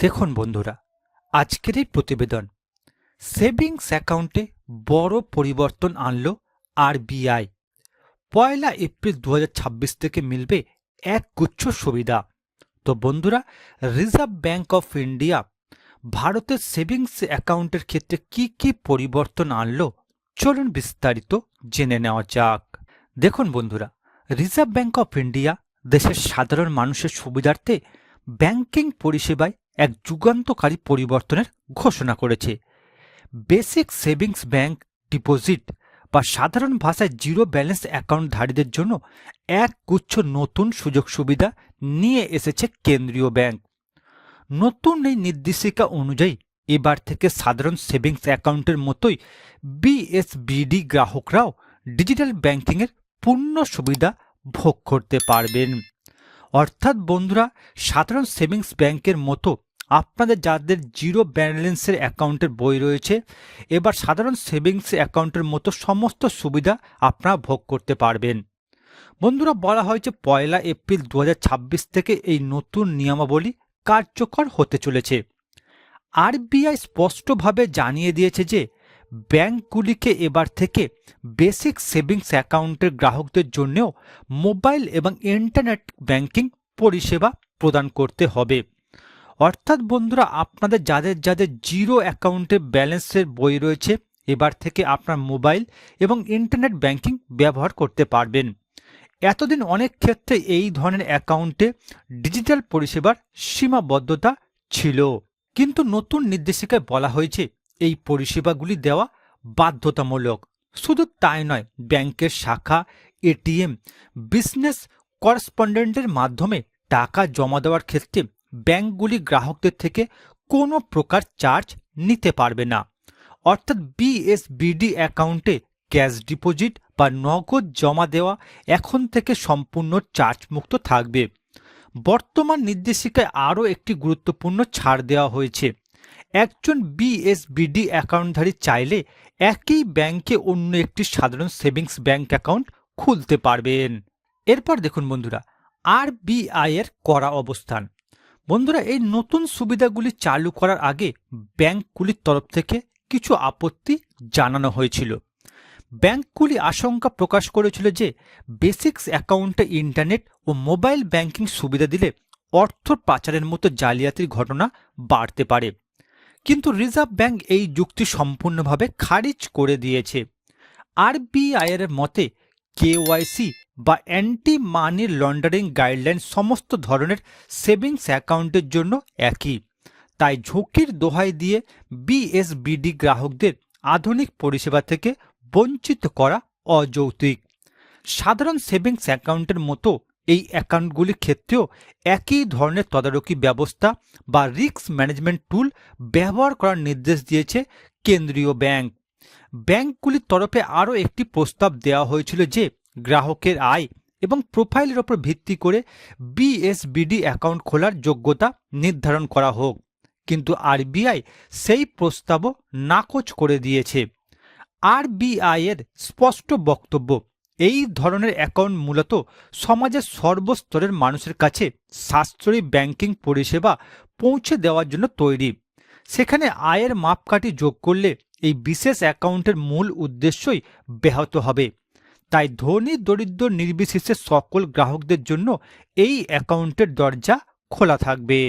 দেখুন বন্ধুরা, আজকের এই প্রতিবেদন, সেভিংস অ্যাকাউন্টে বড় পরিবর্তন আনলো আরবিআই। পয়লা এপ্রিল দুহাজার ছাব্বিশ থেকে মিলবে এক গুচ্ছ সুবিধা। তো বন্ধুরা, রিজার্ভ ব্যাংক অফ ইন্ডিয়া, ভারতের সেভিংস অ্যাকাউন্টের ক্ষেত্রে কি কি পরিবর্তন আনলো? চলুন বিস্তারিত জেনে নেওয়া যাক। দেখুন বন্ধুরা, রিজার্ভ ব্যাংক অফ ইন্ডিয়া, দেশের সাধারণ মানুষের সুবিধার্থে ব্যাংকিং পরিষেবায় এক যুগান্তকারী পরিবর্তনের ঘোষণা করেছে। বেসিক সেভিংস ব্যাংক ডিপোজিট বা সাধারণ ভাষায় জিরো ব্যালেন্স অ্যাকাউন্টধারীদের জন্য এক গুচ্ছ নতুন সুযোগ সুবিধা নিয়ে এসেছে কেন্দ্রীয় ব্যাংক। নতুন এই নির্দেশিকা অনুযায়ী এবার থেকে সাধারণ সেভিংস অ্যাকাউন্টের মতোই বিএসবিডি গ্রাহকরাও ডিজিটাল ব্যাংকিংয়ের পূর্ণ সুবিধা ভোগ করতে পারবেন। অর্থাৎ বন্ধুরা, সাধারণ সেভিংস ব্যাংকের মতো আপনাদের যাদের জিরো ব্যালেন্সের অ্যাকাউন্টের বই রয়েছে, এবার সাধারণ সেভিংস অ্যাকাউন্টের মতো সমস্ত সুবিধা আপনারা ভোগ করতে পারবেন। বন্ধুরা, বলা হয়েছে পয়লা এপ্রিল দু হাজার ছাব্বিশ থেকে এই নতুন নিয়মাবলী কার্যকর হতে চলেছে। আরবিআই স্পষ্টভাবে জানিয়ে দিয়েছে যে, ব্যাংকগুলিকে এবার থেকে বেসিক সেভিংস অ্যাকাউন্টের গ্রাহকদের জন্যও মোবাইল এবং ইন্টারনেট ব্যাংকিং পরিষেবা প্রদান করতে হবে। অর্থাৎ বন্ধুরা, আপনাদের যাদের যাদের জিরো অ্যাকাউন্টে ব্যালেন্সের বই রয়েছে, এবার থেকে আপনার মোবাইল এবং ইন্টারনেট ব্যাংকিং ব্যবহার করতে পারবেন। এতদিন অনেক ক্ষেত্রে এই ধরনের অ্যাকাউন্টে ডিজিটাল পরিষেবার সীমাবদ্ধতা ছিল। কিন্তু নতুন নির্দেশিকায় বলা হয়েছে, এই পরিষেবাগুলি দেওয়া বাধ্যতামূলক। শুধু তাই নয়, ব্যাংকের শাখা, এটিএম, বিজনেস করসপন্ডেন্টের মাধ্যমে টাকা জমা দেওয়ার ক্ষেত্রে ব্যাংকগুলি গ্রাহকদের থেকে কোনো প্রকার চার্জ নিতে পারবে না। অর্থাৎ বিএসবিডি অ্যাকাউন্টে ক্যাশ ডিপোজিট বা নগদ জমা দেওয়া এখন থেকে সম্পূর্ণ চার্জমুক্ত থাকবে। বর্তমান নির্দেশিকায় আরও একটি গুরুত্বপূর্ণ ছাড় দেওয়া হয়েছে। একজন বিএসবিডি অ্যাকাউন্টধারী চাইলে একই ব্যাংকে অন্য একটি সাধারণ সেভিংস ব্যাংক অ্যাকাউন্ট খুলতে পারবেন। এরপর দেখুন বন্ধুরা আরবিআই এর করা অবস্থান। বন্ধুরা, এই নতুন সুবিধাগুলি চালু করার আগে ব্যাংকগুলির তরফ থেকে কিছু আপত্তি জানানো হয়েছিল। ব্যাংকগুলি আশঙ্কা প্রকাশ করেছিল যে বেসিক্স অ্যাকাউন্টে ইন্টারনেট ও মোবাইল ব্যাংকিং সুবিধা দিলে অর্থ পাচারের মতো জালিয়াতির ঘটনা বাড়তে পারে। কিন্তু রিজার্ভ ব্যাংক এই যুক্তি সম্পূর্ণভাবে খারিজ করে দিয়েছে। আরবিআইয়ের মতে, কেওয়াইসি বা অ্যান্টি মানি লন্ডারিং গাইডলাইন সমস্ত ধরনের সেভিংস অ্যাকাউন্টের জন্য একই। তাই ঝুঁকির দোহাই দিয়ে বিএসবিডি গ্রাহকদের আধুনিক পরিষেবা থেকে বঞ্চিত করা অযৌক্তিক। সাধারণ সেভিংস অ্যাকাউন্টের মতো এই অ্যাকাউন্টগুলির ক্ষেত্রেও একই ধরনের তদারকি ব্যবস্থা বা রিস্ক ম্যানেজমেন্ট টুল ব্যবহার করার নির্দেশ দিয়েছে কেন্দ্রীয় ব্যাংক। ব্যাংকগুলির তরফে আরও একটি প্রস্তাব দেওয়া হয়েছিল যে গ্রাহকের আয় এবং প্রোফাইলের ওপর ভিত্তি করে বিএসবিডি অ্যাকাউন্ট খোলার যোগ্যতা নির্ধারণ করা হোক। কিন্তু আরবিআই সেই প্রস্তাবও নাকচ করে দিয়েছে। আরবিআই এর স্পষ্ট বক্তব্য, এই ধরনের অ্যাকাউন্ট মূলত সমাজের সর্বস্তরের মানুষের কাছে সাশ্রয়ী ব্যাংকিং পরিষেবা পৌঁছে দেওয়ার জন্য তৈরি। সেখানে আয়ের মাপকাঠি যোগ করলে এই বিশেষ অ্যাকাউন্টের মূল উদ্দেশ্যই ব্যাহত হবে। তাই ধনী দরিদ্র নির্বিশেষে সকল গ্রাহকদের জন্য এই অ্যাকাউন্টের দরজা খোলা থাকবে।